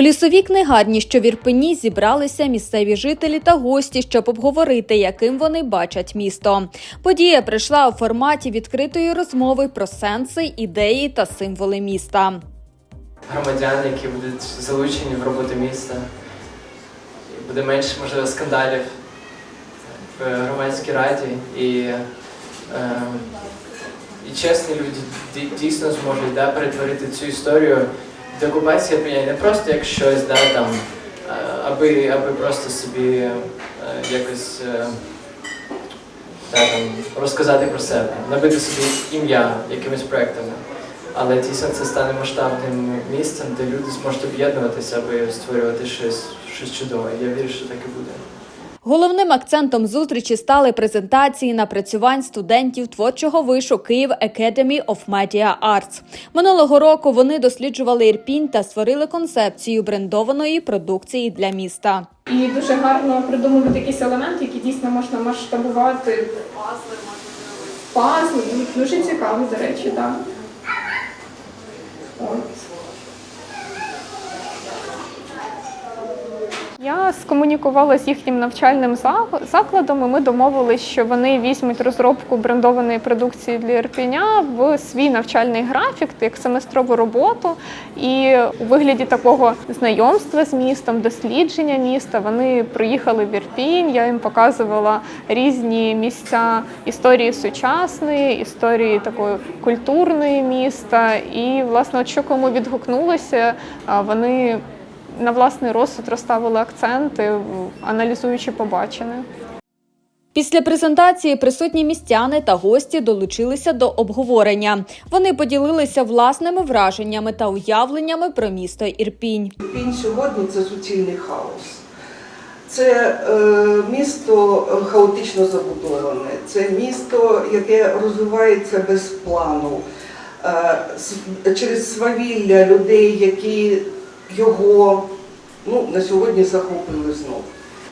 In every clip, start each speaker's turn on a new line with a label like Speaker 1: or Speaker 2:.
Speaker 1: У лісовій книгарні, що в Ірпені, зібралися місцеві жителі та гості, щоб обговорити, яким вони бачать місто. Подія прийшла у форматі відкритої розмови про сенси, ідеї та символи міста.
Speaker 2: громадян, які будуть залучені в роботу міста. Буде менше, можливо, скандалів в громадській раді. І, е, і чесні люди дійсно зможуть да, перетворити цю історію деокупації Ірпеня не просто як щось, да, там, е, аби, аби просто собі е, якось е, да, там, розказати про себе, набити собі ім'я якимись проектами. Але дійсно це стане масштабним місцем, де люди зможуть об'єднуватися, аби створювати щось, щось чудове. Я вірю, що так і буде.
Speaker 1: Головним акцентом зустрічі стали презентації напрацювань студентів творчого вишу Київ Academy of Media Arts. Минулого року вони досліджували Ірпінь та створили концепцію брендованої продукції для міста.
Speaker 3: І дуже гарно придумувати якісь елементи, які дійсно можна масштабувати.
Speaker 4: Пазли можна.
Speaker 3: Пазли, ну, дуже цікаво, до речі, так. От. Скомунікувала з їхнім навчальним закладом, і ми домовились, що вони візьмуть розробку брендованої продукції для Ірпеня в свій навчальний графік, як семестрову роботу. І у вигляді такого знайомства з містом, дослідження міста, вони приїхали в Ірпінь. Я їм показувала різні місця історії сучасної, історії такої культурної міста. І, власне, от що кому відгукнулося, вони на власний розсуд розставили акценти, аналізуючи побачене.
Speaker 1: Після презентації присутні містяни та гості долучилися до обговорення. Вони поділилися власними враженнями та уявленнями про місто Ірпінь.
Speaker 5: Пінь сьогодні це суцільний хаос. Це е, місто е, хаотично забудоване, це місто, яке розвивається без плану, е, через свавілля людей, які його ну, на сьогодні захопили знов.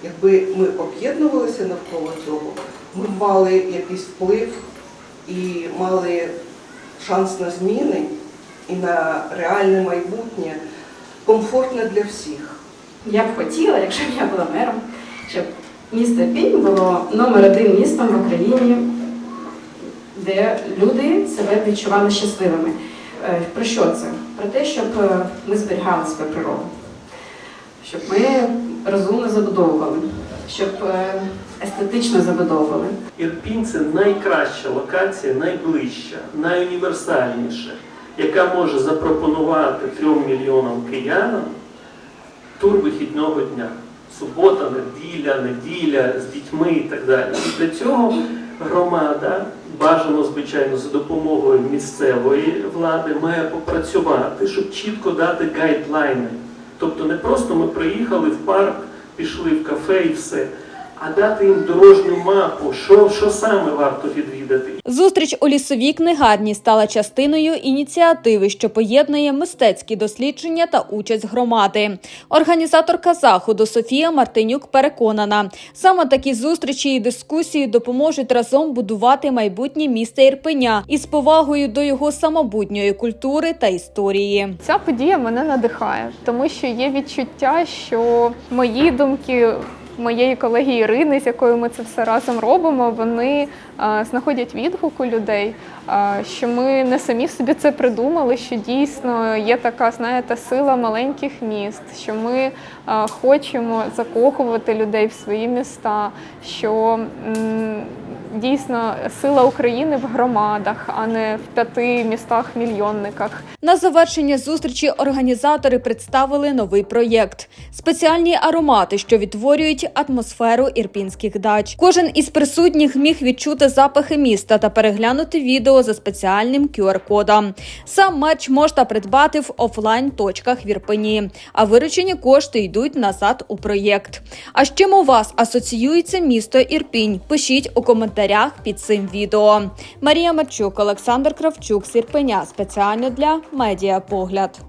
Speaker 5: Якби ми об'єднувалися навколо цього, ми мали якийсь вплив і мали шанс на зміни і на реальне майбутнє, комфортне для всіх.
Speaker 4: Я б хотіла, якщо б я була мером, щоб місто Пінь було номер один містом в Україні, де люди себе відчували щасливими. Е, Про що це? Про те, щоб е, ми зберігали свою природу, щоб ми розумно забудовували, щоб е, естетично забудовували.
Speaker 6: Ірпінь це найкраща локація, найближча, найуніверсальніша, яка може запропонувати трьом мільйонам киянам тур вихідного дня. Субота, неділя, неділя з дітьми і так далі. Для цього громада, бажано, звичайно, за допомогою місцевої влади, має попрацювати, щоб чітко дати гайдлайни. Тобто не просто ми приїхали в парк, пішли в кафе і все, а дати їм дорожню мапу, що, що саме варто відвідати.
Speaker 1: Зустріч у лісовій книгарні стала частиною ініціативи, що поєднує мистецькі дослідження та участь громади. Організаторка заходу Софія Мартинюк переконана, саме такі зустрічі і дискусії допоможуть разом будувати майбутнє міста Ірпеня із повагою до його самобутньої культури та історії.
Speaker 3: Ця подія мене надихає, тому що є відчуття, що мої думки. Моєї колеги Ірини, з якою ми це все разом робимо, вони а, знаходять відгук у людей, а, що ми не самі собі це придумали, що дійсно є така, знаєте, сила маленьких міст, що ми а, хочемо закохувати людей в свої міста, що дійсно сила України в громадах, а не в п'яти містах-мільйонниках.
Speaker 1: На завершення зустрічі організатори представили новий проєкт: спеціальні аромати, що відтворюють атмосферу ірпінських дач. Кожен із присутніх міг відчути запахи міста та переглянути відео за спеціальним QR-кодом. Сам мерч можна придбати в офлайн точках в Ірпені, а виручені кошти йдуть назад у проєкт. А з чим у вас асоціюється місто Ірпінь? Пишіть у коментарях під цим відео. Марія Марчук, Олександр Кравчук Сірпеня спеціально для медіапогляд.